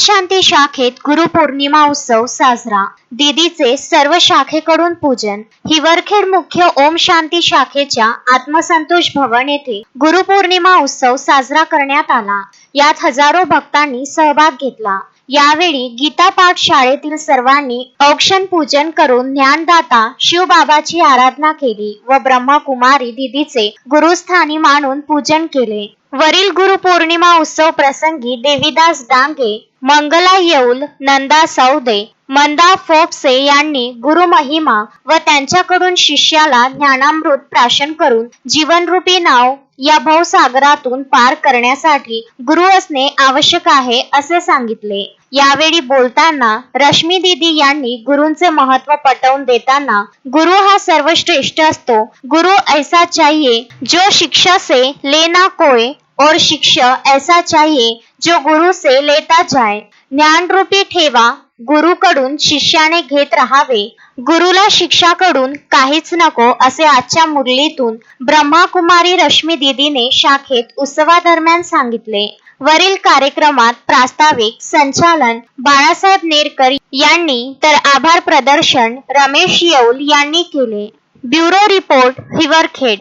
शांती शाखेत गुरुपौर्णिमा उत्सव साजरा. दीदीचे सर्व शाखेकडून पूजन. हिवरखेड मुख्य ओम शांती शाखेच्या आत्मसंतोष भवन येथे गुरुपौर्णिमा उत्सव साजरा करण्यात आला. यात हजारो भक्तांनी सहभाग घेतला. यावेळी गीता पाठ शाळेतील सर्वांनी औक्षण पूजन करून ज्ञानदाता शिवबाबाची आराधना केली व ब्रह्मकुमारी दिदीचे गुरुस्थानी मानून पूजन केले. वरील गुरुपौर्णिमा उत्सव प्रसंगी देवीदास डांगे मंगला येऊल नंदा सौदे मंदा फोपसे यांनी गुरुमहिमा व त्यांच्याकडून शिष्याला ज्ञानामृत प्राशन करून जीवनरूपी नाव या भवसागरातून पार करण्यासाठी गुरु असणे आवश्यक आहे असे सांगितले. यावेळी बोलताना रश्मी दीदी यांनी गुरुंचे महत्त्व पटवून देताना गुरु हा सर्वश्रेष्ठ असतो. गुरु ऐसा चाहिए जो शिक्षा से लेना कोय और शिक्षा ऐसा चाहिए जो गुरु से लेता जाए. ज्ञानरूपी ठेवा गुरुकडून शिष्याने घेत राहावे. गुरुला शिक्षाकडून काहीच नको असे आजच्या मुरलीतून ब्रह्माकुमारी रश्मी दिदीने शाखेत उत्सवादरम्यान सांगितले. वरील कार्यक्रमात प्रास्ताविक संचालन बाळासाहेब नेरकर यांनी तर आभार प्रदर्शन रमेश येऊल यांनी केले. Bureau report Hivarkhed.